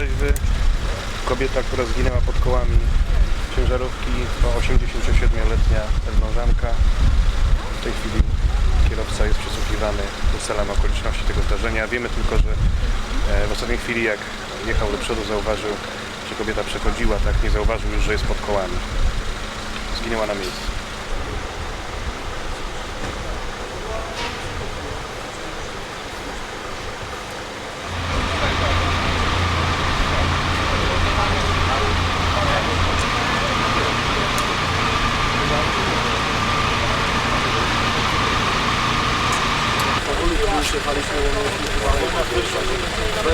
Warszawy. Kobieta, która zginęła pod kołami ciężarówki, to 87-letnia elblążanka. W tej chwili kierowca jest przesłuchiwany. Ustalamy okoliczności tego zdarzenia. Wiemy tylko, że e, w ostatniej chwili jak jechał do przodu zauważył, że kobieta przechodziła, tak nie zauważył już, że jest pod kołami. Zginęła na miejscu. Przyjechaliśmy, no,